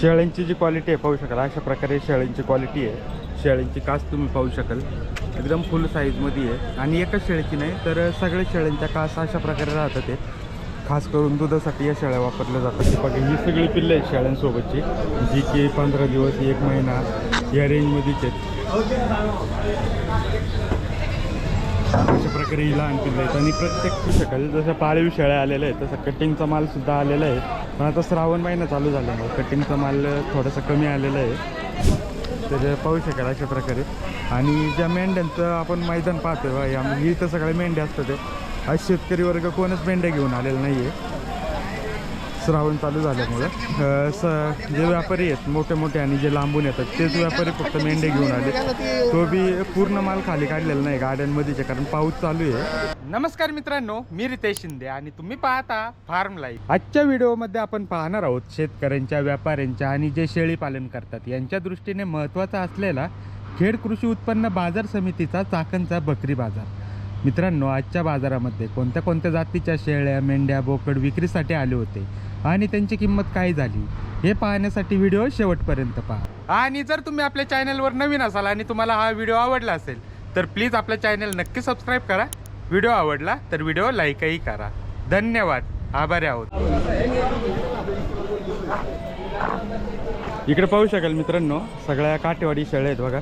शेळ्यांची जी क्वालिटी आहे पाहू शकाल. अशा प्रकारे शेळ्यांची क्वालिटी आहे. शेळ्यांची कास तुम्ही पाहू शकाल. एकदम फुल साईजमध्ये आहे. आणि एकाच शेळीची नाही तर सगळ्या शेळ्यांच्या कास अशा प्रकारे राहतात ते. खास करून दुधासाठी या शेळ्या वापरल्या जातात. बघा ही सगळी पिल्लं आहेत शेळ्यांसोबतची जी की पंधरा दिवस एक महिना या रेंजमध्येच आहेत. अशा प्रकारे ही आणखी जायचं आहेत. आणि प्रत्येक सकाळी जसं पाळीव शेळ्या आलेल्या आहेत तसं कटिंगचा माल सुद्धा आलेला आहे. पण आता श्रावण महिना चालू झाल्यामुळे कटिंगचा माल थोडासा कमी आलेला आहे. तर पाहू शकाल अशा प्रकारे. आणि ज्या मेंढ्यांचं आपण मैदान पाहतोय बा या सगळ्या मेंढ्या असतात. ते आज शेतकरी वर्ग कोणच मेंढ्या घेऊन आलेला नाही आहे श्रावण चालू झाल्यामुळं स जे व्यापारी आहेत मोठे मोठे आणि जे लांबून येतात तेच व्यापारी फक्त मेंढे घेऊन आले. तो बी पूर्ण माल खाली काढलेला नाही गार्डनमध्येच कारण पाऊस चालू आहे. नमस्कार मित्रांनो मी रितेश शिंदे आणि तुम्ही पाहता फार्म लाईफ. आजच्या व्हिडिओमध्ये आपण पाहणार आहोत शेतकऱ्यांच्या व्यापाऱ्यांच्या आणि जे शेळी पालन करतात यांच्या दृष्टीने महत्त्वाचा असलेला खेड कृषी उत्पन्न बाजार समितीचा चाकणचा बकरी बाजार. मित्रांनो आजच्या बाजारामध्ये कोणत्या कोणत्या जातीच्या शेळ्या मेंढ्या बोकड विक्रीसाठी आले होते? आणि त्यांची किंमत काय झाली? हे पाहण्यासाठी व्हिडिओ शेवटपर्यंत पहा. आणि जर तुम्ही आपल्या चॅनलवर नवीन असाल आणि तुम्हाला हा व्हिडिओ आवडला असेल तर प्लीज आपल्या चॅनल नक्की सबस्क्राईब करा. व्हिडिओ आवडला तर व्हिडिओ लाईकही करा. धन्यवाद. आभारी आहोत. इकडे पाहू शकाल मित्रांनो सगळ्या काठेवाडी शेळ्या आहेत बघा.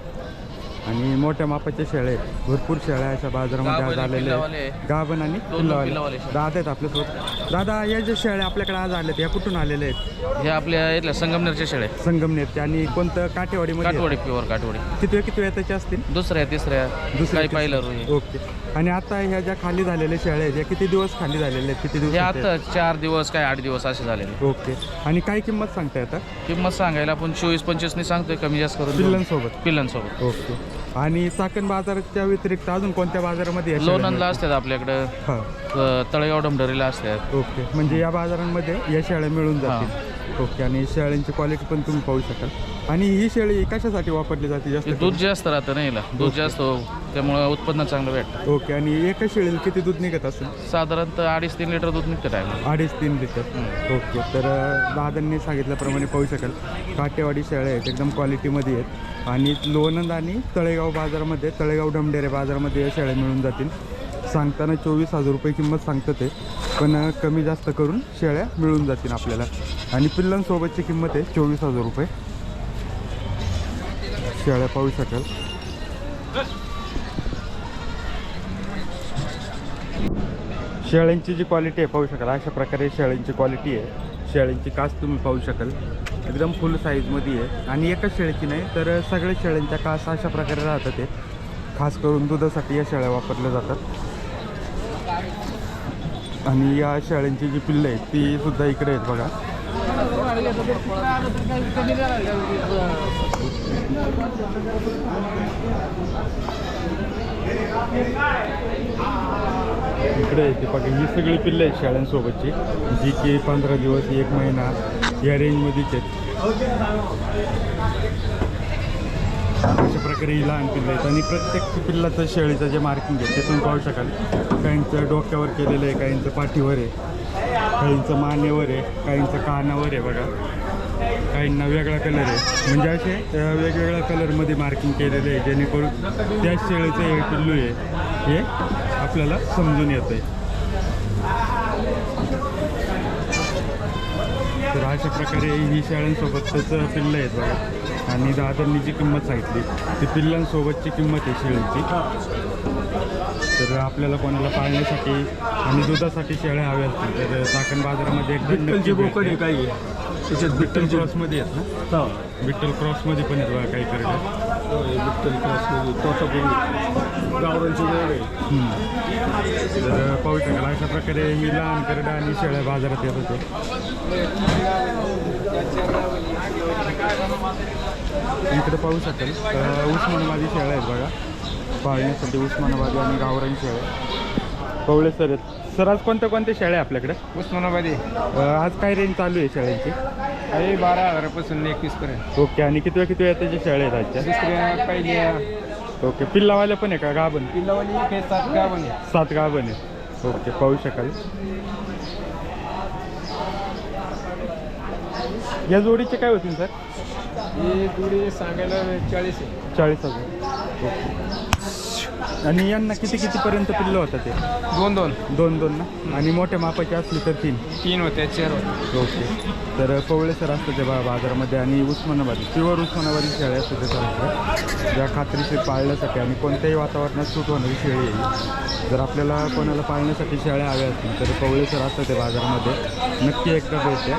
आणि मोठ्या मापाच्या शेळ्या आहेत. भरपूर शेळ्या अशा बाजारामध्ये आज आलेल्या आहेत. आहेत. गाभण आणि पिल्लावाले. दादा आहेत आपल्यासोबत. दादा या ज्या शेळ्या आपल्याकडे आज आल्यात या कुठून आलेल्या आहेत? हे आपल्या इथल्या संगमनेरच्या शेळ्या संगमनेरच्या आणि कोणतं? काठेवाडीमध्ये काठवडी प्युअर काठवडी. किती किती वेळ त्याच्या असतील? दुसऱ्या तिसऱ्या. दुसऱ्या काही पाहिलं ओके. आणि आता ह्या ज्या खाली झालेल्या शेळ्या आहेत या किती दिवस खाली झालेल्या आहेत? किती हे दिवस आता चार दिवस काय आठ दिवस असे झालेले ओके. आणि काय किंमत सांगता येतात किंमत सांगायला आपण चोवीस पंचवीसनी सांगतोय कमी जास्त करून. पिल्लांसोबत. पिल्लांसोबत. ओके. आणि चाकण बाजाराच्या व्यतिरिक्त अजून कोणत्या बाजारामध्ये या शेळ्या लोणंदला मिळतात? असतात आपल्याकडं. हा. अ, तळेगाव डमढरीला असतात. ओके. म्हणजे या बाजारांमध्ये या शेळ्या मिळून जातील. ओके. आणि शेळ्यांची क्वालिटी पण तुम्ही पाहू शकाल. आणि ही शेळी कशासाठी वापरली जाते जास्त हे दूध जास्त राहतं ना हिला. दूध जास्त त्यामुळं उत्पन्न चांगलं भेटतं? ओके आणि एका शेळीला किती दूध निघत असेल? साधारणतः अडीच तीन लिटर दूध निघतं टायम अडीच तीन लिटर. ओके तर अ, दादांनी सांगितल्याप्रमाणे पाहू शकाल काटेवाडी शेळ्या आहेत एकदम क्वालिटीमध्ये आहेत. आणि लोणंद आणि तळेगाव बाजारामध्ये तळेगाव डमडेरे बाजारामध्ये या शेळ्या मिळून जातील. सांगताना चोवीस हजार रुपये किंमत सांगतं ते पण अ, कमी जास्त करून शेळ्या मिळून जातील आपल्याला. आणि पिल्लांसोबतची किंमत आहे चोवीस हजार रुपये. शेळ्या पाहू शकाल. शेळ्यांची जी क्वालिटी आहे पाहू शकाल. अशा प्रकारे शेळ्यांची क्वालिटी आहे. शेळ्यांची कास तुम्ही पाहू शकाल. एकदम फुल साईजमध्ये आहे. आणि एकच शेळीची नाही तर सगळ्या शेळ्यांच्या कास अशा प्रकारे राहतात ते. खास करून दुधासाठी या शेळ्या वापरल्या जातात. आणि या शेळ्यांची जी पिल्लं आहेत ती सुद्धा इकडे आहेत बघा. इकडे आहे ती बघा ही सगळी पिल्लं आहेत शाळांसोबतची. जी की पंधरा दिवस एक महिना या रेंजमध्येच आहेत. अशा प्रकारे ही लहान पिल्लं आहेत. आणि प्रत्येक पिल्लाचं शेळीचं जे मार्किंग आहे ते तुम्ही पाहू शकाल. काहींचं डोक्यावर केलेलं आहे काहींचं पाठीवर आहे. काहींचं मानेवर आहे काहींचं कानावर आहे बघा. काहींना वेगळा कलर आहे. म्हणजे असे वेगवेगळ्या कलरमध्ये मार्किंग केलेलं आहे जेणेकरून त्याच शेळीचं हे पिल्लू आहे. हे आपल्याला समजून येतं आहे तर अशा प्रकारे ही शेळ्यांसोबतच पिल्लं आहेत बघा. आणि दादांनी जी किंमत सांगितली ती पिल्लांसोबतची किंमत आहे शेळीची. तर आपल्याला कोणाला पाळण्यासाठी आणि दुधासाठी शेळ्या हव्या असतील तर चाकण बाजारामध्ये नक्की भेट द्या. काही. त्याच्यात विठ्ठल क्रॉसमध्ये आहेत ना? विठ्ठल क्रॉसमध्ये पण आहेत बघा काही करडे विठ्ठल क्लासमध्ये तोतापुरी गावरांची वेळ आहे. तर पाहू शकाल अशा प्रकारे ही लहान करडा आणि शेळ्या बाजारात येत होते इकडे पाहू शकाल. अ, उस्मानाबादी शेळ्या आहेत बघा. पाळण्यासाठी उस्मानाबादी आणि गावरान शेळ्या. कवळे सर आहेत. सर आज कोणत्या कोणत्या शेळ्या आहे आपल्याकडे? उस्मानाबादी. आज काय रेंज चालू आहे शेळ्यांची आहे बारा हजारापासून एकवीस पर्यंत. ओके आणि किती किती वेळा त्याच्या शेळ्या आहेत आजच्या? दुसऱ्या पहिल्या. ओके पिल्लावाल्या पण आहे का? गाभण? पिल्लावाली एक आहे सात गावन आहे. सात गाभण आहे. ओके पाहू शकाल. या जोडीचे काय होतील सर? ही जोडी सांगायला चाळीस आहे. चाळीस हजार. ओके. आणि यांना किती कितीपर्यंत पिल्लं होतं ते? दोन दोन. दोन दोन ना? आणि मोठ्या मापाची असली तर तीन? तीन होते चार होते. ओके. तर पवळे सर असतं ते बा बाजारामध्ये आणि उस्मानाबादी प्युअर उस्मानाबादी शेळ्या असतात ते सर ज्या खात्रीशीर पाळण्यासाठी आणि कोणत्याही वातावरणात सूट होणारी शेळी आहे जर आपल्याला कोणाला पाळण्यासाठी शेळ्या हव्या असतील तर पवळे सर असतात ते बाजारामध्ये. नक्की एकदा भेट द्या.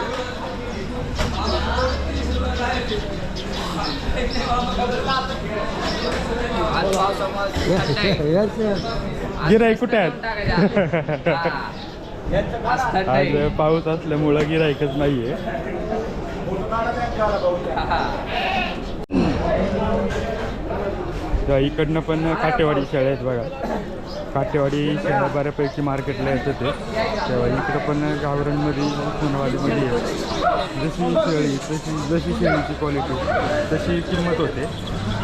गिराई कुठे आहेत? आज पाऊस असल्यामुळं गिराईकच नाहीये. इकडनं पण काटेवाडी शाळा आहेत बघा. काटेवाडी शाळा बऱ्यापैकी मार्केटला येतं ते तेव्हा इकडं पण गावरांमध्ये सोनवाडीमध्ये आहे. जशी शेळी तशी जशी शेळीची क्वालिटी तशी किंमत होते.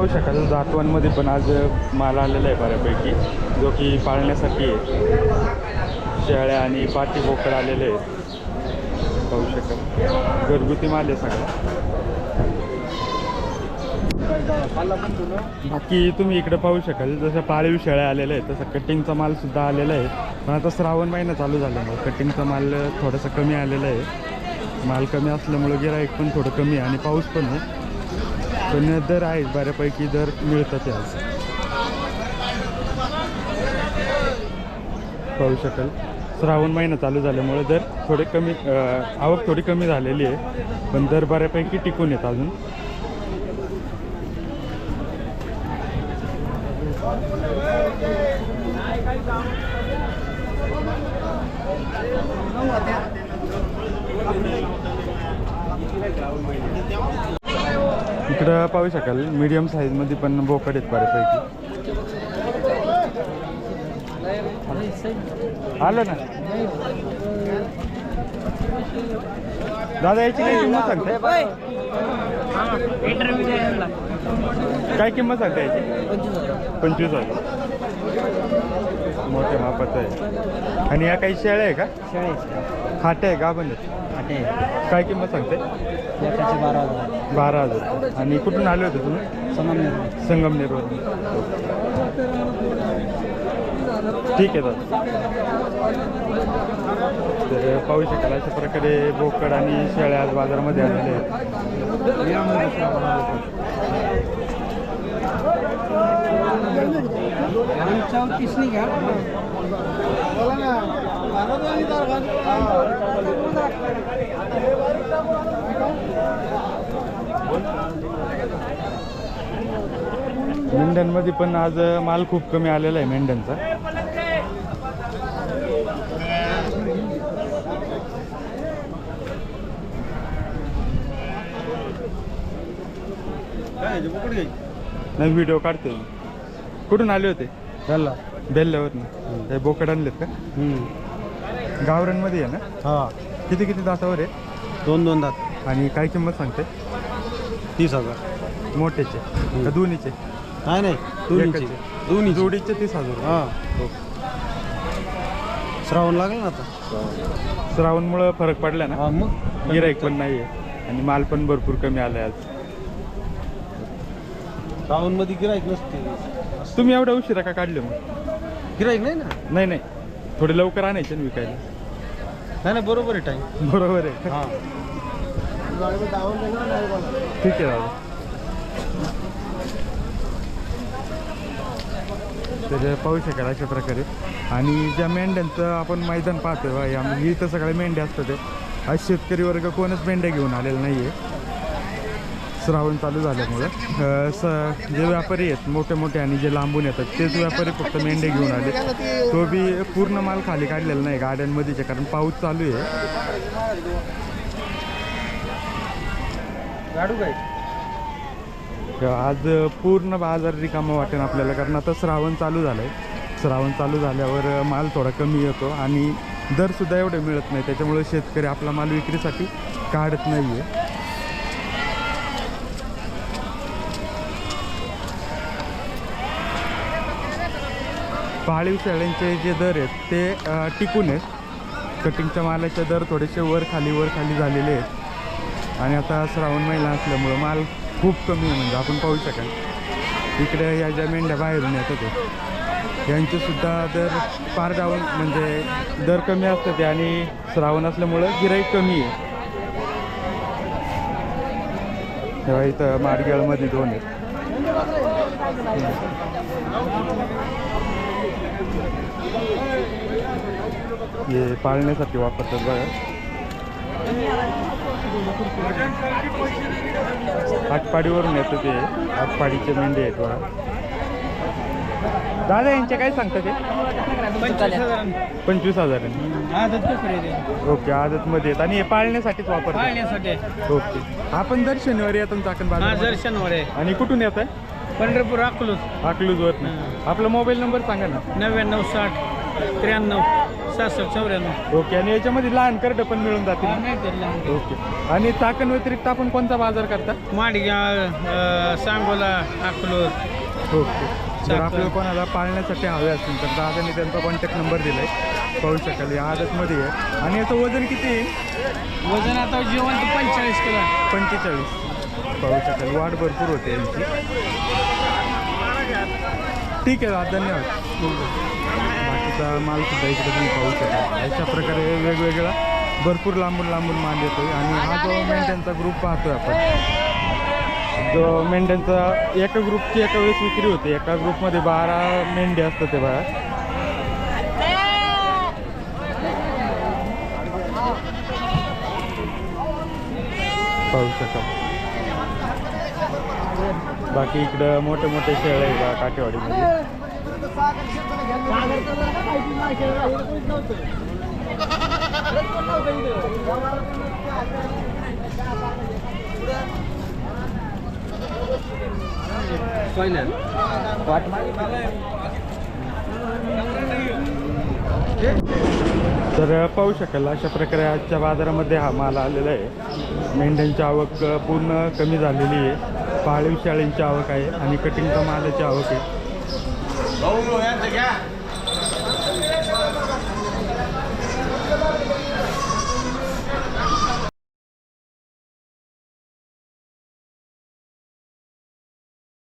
पाहू शकाल. जातवांमध्ये पण आज माल आलेला आहे बऱ्यापैकी जो की पाळण्यासाठी आहे. शेळ्या आणि पाठी बोकड आलेले आहेत. पाहू शकाल. घरगुती माल आहे सगळा. बाकी तुम्ही इकडे पाहू शकाल. जसं पाळीव शेळ्या आलेल्या आहेत तसं कटिंगचा माल सुद्धा आलेला आहे. पण आता श्रावण महिना चालू झाल्यामुळे कटिंगचा माल थोडासा कमी आलेला आहे. माल कमी असल्यामुळं गिराईक पण थोडं कमी आहे आणि पाऊस पण आहे. पण दर आहेत बऱ्यापैकी दर मिळतात आज पाहू शकाल. श्रावण महिना चालू झाल्यामुळे दर थोडे कमी आवक थोडी कमी झालेली आहे पण दर बऱ्यापैकी टिकून येत अजून. इकडं पाहू शकाल मीडियम साईजमध्ये पण बोकड आहेत बऱ्यापैकी. आलं ना? दादा याची काय किंमत सांगते काय किंमत सांगते याची? पंचवीस हजार. मोठ्या मापाचं आहे. आणि या काही शेळ्या आहे का? खाटे आहे का पण काय किंमत सांगते बारा हजार. बारा हजार. आणि कुठून आले होते तुम्ही? संगमनेर संगमनेरवर ठीक आहे दादा. तर पाहू शकाल अशा प्रकारे बोकड आणि शेळ्या आज बाजारामध्ये आलेले आहेत. चौतीस मेंढ्यांमध्ये पण आज माल खूप कमी आलेला आहे मेंढ्यांचा. नाही व्हिडिओ काढते. कुठून आले होते? झाला बेल्ल्यावर हे बोकड आणलेत का? गावरांमध्ये आहे ना? हा. किती किती दातावर आहे? दोन दोन दात. आणि काय किंमत सांगते तीस हजार. मोठ्याचे का दोन्हीचे? नाही नाही. दोन्हीचे. दोन्ही जोडीचे तीस हजार रुपये. हा. श्रावण लागला ना आता? श्रावणमुळं फरक पडला ना? हा मग? गिराईक पण नाही आहे आणि माल पण भरपूर कमी आलाय आज. श्रावणमध्ये गिराईक नसते. तुम्ही एवढ्या उशिरा का काढले मग? गिराईक नाही ना? नाही नाही. थोडे लवकर आणायचे ना विकायला. नाही नाही बरोबर आहे टाइम बरोबर आहे. हा. ठीक आहे दादा. त्याच्या पाहू शकाल अशा प्रकारे. आणि ज्या मेंढ्यांचं आपण मैदान पाहतोय बा या म्हणजे इथं सगळ्या मेंढ्या असतात ते. आज शेतकरी वर्ग कोणच मेंढ्या घेऊन आलेला नाही आहे श्रावण चालू झाल्यामुळं. स जे व्यापारी आहेत मोठे मोठे आणि जे लांबून येतात तेच व्यापारी फक्त मेंढे घेऊन आले. तो बी पूर्ण माल खाली काढलेला नाही गाड्यांमध्येच कारण पाऊस चालू आहे. आज पूर्ण बाजार रिकामा वाटेल आपल्याला कारण आता श्रावण चालू झालं आहे श्रावण चालू झाल्यावर माल थोडा कमी येतो आणि दरसुद्धा एवढे मिळत नाही. त्याच्यामुळे शेतकरी आपला माल विक्रीसाठी काढत नाही आहे पाळीव शेळ्यांचे जे दर आहेत ते टिकून आहेत. कटिंगच्या मालाचे दर थोडेसे वर खाली वर खाली झालेले आहेत. आणि आता श्रावण महिना असल्यामुळं माल खूप कमी आहे म्हणजे आपण पाहू शकाल. इकडे या ज्या मेंढ्या बाहेरून येतात ते दर फार डाऊन म्हणजे दर कमी असतात ते आणि श्रावण असल्यामुळं गिराईक कमी आहे. तेव्हा इथं माडगेळमध्ये दोन आहेत. हे पाळण्यासाठी वापरतात बघा. आटपाडीवरून येतं ते. आटपाडीचे मेंढे आहेत बघा. दादा यांचे काय सांगता ते? पंचवीस हजार ओके आदतमध्ये आहेत. आणि हे पाळण्यासाठीच वापरतात. पाळण्यासाठी. ओके. आपण दर शनिवारी येतो चाकण हा बाजार दर्शनवर आहे आणि कुठून येत आहे पंढरपूर अकलूज. अकलूजवर आपला मोबाईल नंबर सांगा ना. नव्याण्णव साठ त्र्याण्णव. सहासष्ट चौऱ्याण्णव. ओके आणि याच्यामध्ये लहान करडं पण मिळून जातील. ओके. आणि चाकण व्यतिरिक्त आपण कोणता बाजार करता? माडगाव सांगोला अकलूज ओके. जर चाकण. आपल्याला कोणाला पाळण्यासाठी हवे असतील तर दादाने त्यांचा कॉन्टॅक्ट नंबर दिला आहे पाहू शकाल या आदतमध्ये आहे. आणि याचं वजन किती आहे? वजन आता जेवण पंचेचाळीस किलो पंचेचाळीस. पाहू शकाल वाढ भरपूर होते यांची. ठीक आहे दादा धन्यवाद. बाकीचा माल सुद्धा इकडे तुम्ही पाहू शकता. अशा प्रकारे वेगवेगळा भरपूर लांबून लांबून माल येतोय. आणि हा जो मेंढ्यांचा ग्रुप पाहतोय आपण जो मेंढ्यांचा एका ग्रुपची एका वेळेस विक्री होते. एका ग्रुपमध्ये बारा मेंढे असतात ते बघा. पाहू शकाल बाकी इकडं मोठे मोठे शेळ आहे का काठेवाडीमध्ये तर पाहू शकाल अशा प्रकारे आजच्या बाजारामध्ये हा माल आलेला आहे. मेंढ्यांची आवक पूर्ण कमी झालेली आहे. पाळीव शाळेंची आवक आहे आणि कटिंगचा मालाची आवक आहे. Oğlum uyan tekrar.